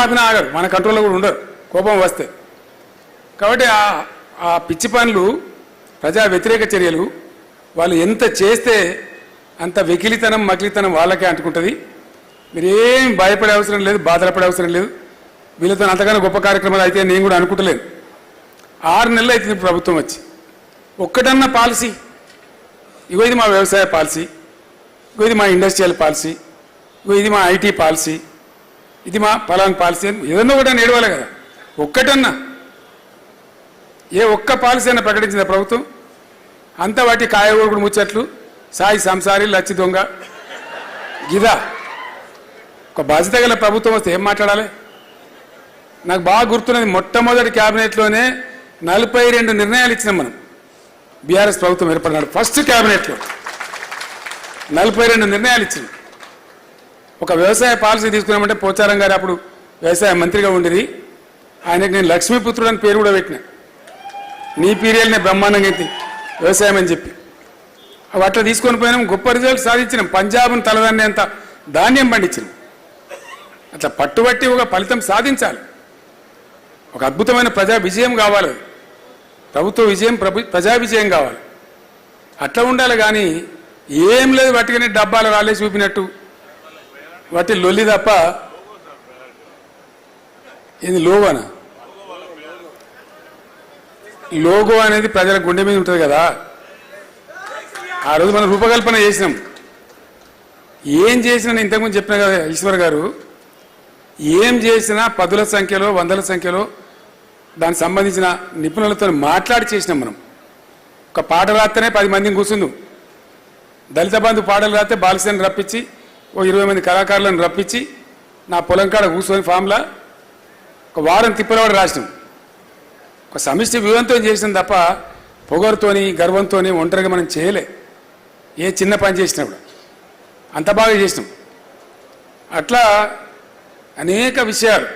ఆపినా ఆగరు మన కంట్రోల్లో కూడా ఉండరు కోపం వస్తే. కాబట్టి ఆ- ఆ పిచ్చి పనులు ప్రజా వ్యతిరేక చర్యలు వాళ్ళు ఎంత చేస్తే అంత వెకిలితనం మకిలితనం వాళ్ళకే అంటుకుంటుంది. మీరేం భయపడే అవసరం లేదు బాధలపడే అవసరం లేదు. వీళ్ళతో అంతగానో గొప్ప కార్యక్రమాలు అయితే నేను కూడా అనుకుంటలేను ఆరు నెలలు అవుతుంది ప్రభుత్వం వచ్చి. ఒక్కటన్నా పాలసీ. ఇగో ఇది మా వ్యవసాయ పాలసీ. ఇగో ఇది మా ఇండస్ట్రియల్ పాలసీ. ఇగో ఇది మా ఐటీ పాలసీ. ఇది మా పలాన్ పాలసీ అని ఏదన్నా ఒకటి ఏడవాలి కదా. ఒక్కటన్నా. ఏ ఒక్క పాలసీ అయినా ప్రకటించిన ప్రభుత్వం? అంతా వాటి కాయగూడు ముచ్చట్లు సాయి సంసారి లచ్చి దొంగ. గిదా ఒక బాధ్యత గల ప్రభుత్వం వస్తే ఏం మాట్లాడాలి? నాకు బాగా గుర్తున్నది మొట్టమొదటి క్యాబినెట్లోనే నలభై రెండు నిర్ణయాలు ఇచ్చినాం మనం. బీఆర్ఎస్ ప్రభుత్వం ఏర్పడినాడు ఫస్ట్ క్యాబినెట్లో. నలభై రెండు నిర్ణయాలు ఇచ్చింది ఒక వ్యవసాయ పాలసీ తీసుకున్నామంటే పోచారం గారు అప్పుడు వ్యవసాయ మంత్రిగా ఉండేది ఆయనకు నేను లక్ష్మీపుత్రుడు అని పేరు కూడా పెట్టిన. నీ పీరియల్నే బ్రహ్మాండంగా అయితే వ్యవసాయం అని చెప్పి. అవి అట్లా తీసుకొని పోయినాం గొప్ప రిజల్ట్ సాధించినాం. పంజాబ్ను తలదన్నేంత ధాన్యం పండించినాం. అట్లా పట్టుబట్టి ఒక ఫలితం సాధించాలి. ఒక అద్భుతమైన ప్రజా విజయం కావాలి ప్రభుత్వ విజయం ప్రభు ప్రజా విజయం కావాలి. అట్లా ఉండాలి కానీ ఏం లేదు వాటికని డబ్బాలు రాలే చూపినట్టు. వాటి లొల్లి తప్ప ఇది లోగోనా? లోగో అనేది ప్రజల గుండె మీద ఉంటుంది కదా. ఆ రోజు మనం రూపకల్పన చేసినాం. ఏం చేసినా నేను ఇంతకుముందు చెప్పిన కదా ఈశ్వర్ గారు ఏం చేసినా పదుల సంఖ్యలో వందల సంఖ్యలో దానికి సంబంధించిన నిపుణులతో మాట్లాడి చేసినాం మనం. ఒక పాట రాస్తేనే పది మందిని కూర్చుందాం దళిత బంధు పాటలు రాస్తే బాలసేని రప్పించి ఓ ఇరవై మంది కళాకారులను రప్పించి నా పొలం కాడ కూర్చొని ఫామ్లా ఒక వారం తిప్పలవాడు రాసినాం. ఒక సమిష్టి వ్యూహంతో చేసినాం తప్ప పొగరుతోని గర్వంతోని ఒంటరిగా మనం చేయలే. ఏ చిన్న పని చేసినా కూడా. అంత బాగా చేసినాం. అట్లా అనేక విషయాలు.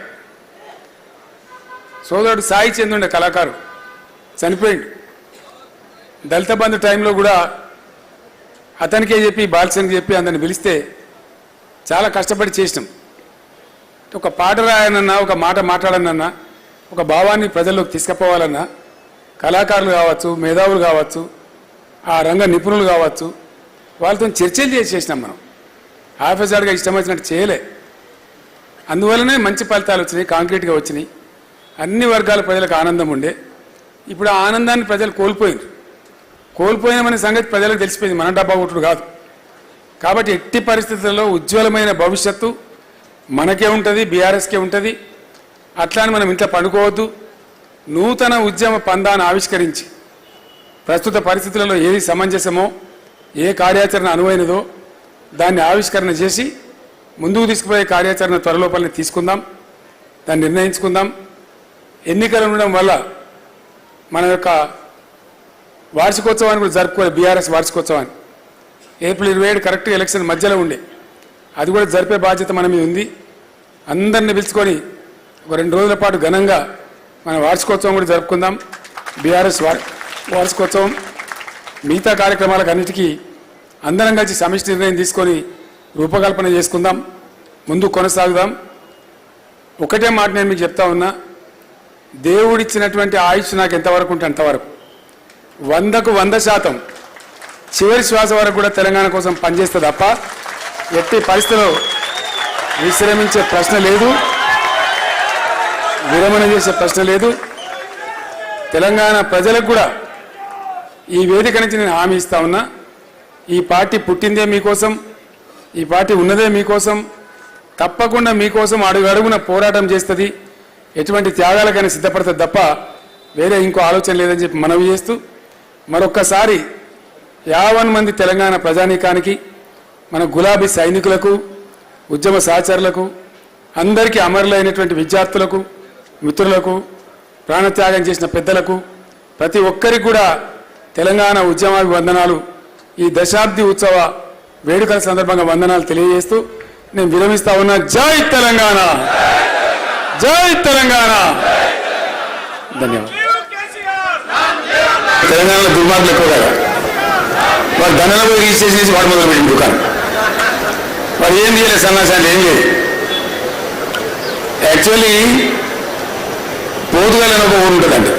సోదరుడు సాయి చెందుండే కళాకారుడు చనిపోయిండు. దళిత బంధు టైంలో కూడా అతనికే చెప్పి బాలసేనికి చెప్పి అందరిని పిలిస్తే చాలా కష్టపడి చేసినాం. ఒక పాట రాయనన్నా ఒక మాట మాట్లాడనన్నా ఒక భావాన్ని ప్రజల్లోకి తీసుకుపోవాలన్నా కళాకారులు కావచ్చు మేధావులు కావచ్చు ఆ రంగ నిపుణులు కావచ్చు వాళ్ళతో చర్చలు చేసి చేసినాం మనం ఆఫీసర్గా ఇష్టం వచ్చినట్టు చేయలే. అందువల్లనే మంచి ఫలితాలు వచ్చినాయి కాంక్రీట్గా వచ్చినాయి. అన్ని వర్గాల ప్రజలకు ఆనందం ఉండే. ఇప్పుడు ఆ ఆనందాన్ని ప్రజలు కోల్పోయింది కోల్పోయినామనే సంగతి ప్రజలకు తెలిసిపోయింది. మన డబ్బా కొట్టుడు కాదు. కాబట్టి ఎట్టి పరిస్థితుల్లో ఉజ్వలమైన భవిష్యత్తు మనకే ఉంటుంది బీఆర్ఎస్కే ఉంటుంది. అట్లా అని మనం ఇంట్లో పండుకోవద్దు. నూతన ఉద్యమ పందాన్ని ఆవిష్కరించి ప్రస్తుత పరిస్థితులలో ఏది సమంజసమో ఏ కార్యాచరణ అనువైనదో దాన్ని ఆవిష్కరణ చేసి ముందుకు తీసుకుపోయే కార్యాచరణ త్వరలోపలనే తీసుకుందాం దాన్ని నిర్ణయించుకుందాం. ఎన్నికలు ఉండడం వల్ల మన యొక్క వార్షికోత్సవాన్ని కూడా జరుపుకోవాలి బీఆర్ఎస్ వార్షికోత్సవాన్ని. ఏప్రిల్ ఇరవై ఏడు కరెక్ట్గా ఎలక్షన్ మధ్యలో ఉండే. అది కూడా జరిపే బాధ్యత మన మీద ఉంది. అందరిని పిలుచుకొని ఒక రెండు రోజుల పాటు ఘనంగా మన వార్షికోత్సవం కూడా జరుపుకుందాం. బీఆర్ఎస్ వార్ వార్షికోత్సవం. మిగతా కార్యక్రమాలకు అన్నిటికీ అందరం కలిసి సమిష్టి నిర్ణయం తీసుకొని రూపకల్పన చేసుకుందాం. ముందు కొనసాగుదాం. ఒకటే మాట నేను మీకు చెప్తా ఉన్నా. దేవుడిచ్చినటువంటి ఆయుష్ నాకు ఎంతవరకు ఉంటే అంతవరకు. వందకు వంద శాతం చివరి శ్వాస వరకు కూడా తెలంగాణ కోసం పనిచేస్తే తప్ప ఎట్టి పరిస్థితిలో విశ్రమించే ప్రశ్న లేదు. విరమణ చేసే ప్రశ్న లేదు. తెలంగాణ ప్రజలకు కూడా ఈ వేదిక నుంచి నేను హామీ ఇస్తా ఉన్నా. ఈ పార్టీ పుట్టిందే మీకోసం ఈ పార్టీ ఉన్నదే మీకోసం తప్పకుండా మీకోసం అడుగు అడుగున పోరాటం చేస్తుంది. ఎటువంటి త్యాగాలకైనా సిద్ధపడుతుంది తప్ప వేరే ఇంకో ఆలోచన లేదని చెప్పి మనవి చేస్తూ మరొక్కసారి యావన్ మంది తెలంగాణ ప్రజానీకానికి మన గులాబీ సైనికులకు ఉద్యమ సహచరులకు అందరికీ అమరులైనటువంటి విద్యార్థులకు మిత్రులకు ప్రాణత్యాగం చేసిన పెద్దలకు ప్రతి ఒక్కరికి కూడా తెలంగాణ ఉద్యమాభివందనాలు ఈ దశాబ్ది ఉత్సవ వేడుకల సందర్భంగా వందనాలు తెలియజేస్తూ నేను విరమిస్తా ఉన్నా. జై తెలంగాణ! జై తెలంగాణ! ధన్యవాదాలు. తెలంగాణలో దుర్మార్గులు ఎక్కువ కదా వాడు దండన పోయి రిజిస్ట్రేషన్ చేసి వాడు మొదలు పెట్టిన దుకాణం. వాడు ఏం చేయలేదు సన్నాసాలు ఏం చేయలేదు. యాక్చువల్లీ పోతుగల్ ఒక ఊరు ఉంటుందండి.